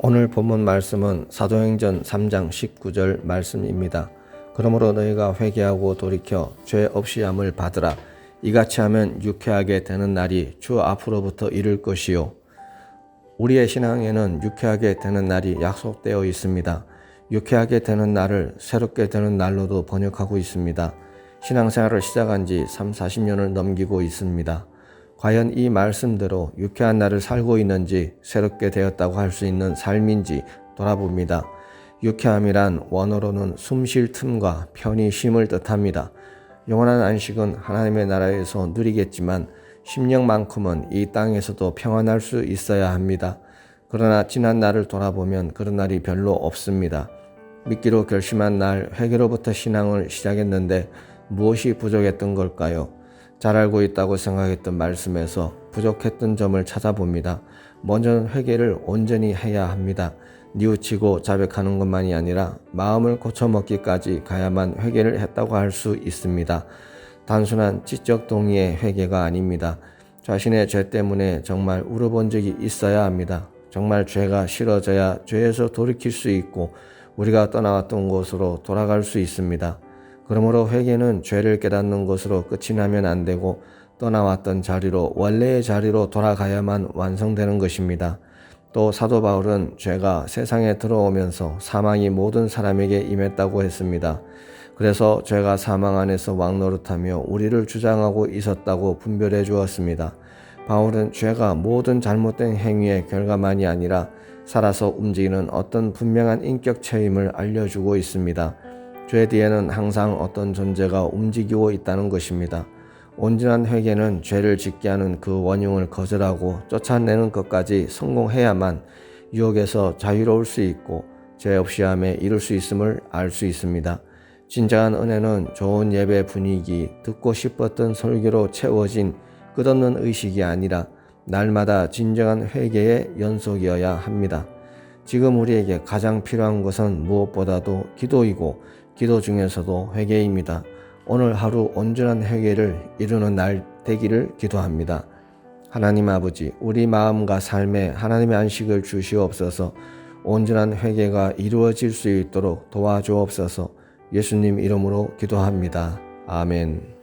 오늘 본문 말씀은 사도행전 3장 19절 말씀입니다. 그러므로 너희가 회개하고 돌이켜 죄 없이 함을 받으라. 이같이 하면 유쾌하게 되는 날이 주 앞으로부터 이를 것이요. 우리의 신앙에는 유쾌하게 되는 날이 약속되어 있습니다. 유쾌하게 되는 날을 새롭게 되는 날로도 번역하고 있습니다. 신앙생활을 시작한 지 3, 40년을 넘기고 있습니다. 과연 이 말씀대로 유쾌한 날을 살고 있는지 새롭게 되었다고 할 수 있는 삶인지 돌아봅니다. 유쾌함이란 원어로는 숨 쉴 틈과 편히 쉼을 뜻합니다. 영원한 안식은 하나님의 나라에서 누리겠지만 심령만큼은 이 땅에서도 평안할 수 있어야 합니다. 그러나 지난 날을 돌아보면 그런 날이 별로 없습니다. 믿기로 결심한 날 회개로부터 신앙을 시작했는데 무엇이 부족했던 걸까요? 잘 알고 있다고 생각했던 말씀에서 부족했던 점을 찾아봅니다. 먼저는 회개를 온전히 해야 합니다. 뉘우치고 자백하는 것만이 아니라 마음을 고쳐먹기까지 가야만 회개를 했다고 할 수 있습니다. 단순한 지적 동의의 회개가 아닙니다. 자신의 죄 때문에 정말 울어본 적이 있어야 합니다. 정말 죄가 싫어져야 죄에서 돌이킬 수 있고 우리가 떠나왔던 곳으로 돌아갈 수 있습니다. 그러므로 회개는 죄를 깨닫는 것으로 끝이 나면 안 되고 떠나왔던 자리로 원래의 자리로 돌아가야만 완성되는 것입니다. 또 사도 바울은 죄가 세상에 들어오면서 사망이 모든 사람에게 임했다고 했습니다. 그래서 죄가 사망 안에서 왕노릇하며 우리를 주장하고 있었다고 분별해 주었습니다. 바울은 죄가 모든 잘못된 행위의 결과만이 아니라 살아서 움직이는 어떤 분명한 인격 체임을 알려주고 있습니다. 죄 뒤에는 항상 어떤 존재가 움직이고 있다는 것입니다. 온전한 회개는 죄를 짓게 하는 그 원흉을 거절하고 쫓아내는 것까지 성공해야만 유혹에서 자유로울 수 있고 죄 없이 함에 이룰 수 있음을 알 수 있습니다. 진정한 은혜는 좋은 예배 분위기, 듣고 싶었던 설교로 채워진 끝없는 의식이 아니라 날마다 진정한 회개의 연속이어야 합니다. 지금 우리에게 가장 필요한 것은 무엇보다도 기도이고 기도 중에서도 회개입니다. 오늘 하루 온전한 회개를 이루는 날 되기를 기도합니다. 하나님 아버지, 우리 마음과 삶에 하나님의 안식을 주시옵소서 온전한 회개가 이루어질 수 있도록 도와주옵소서 예수님 이름으로 기도합니다. 아멘.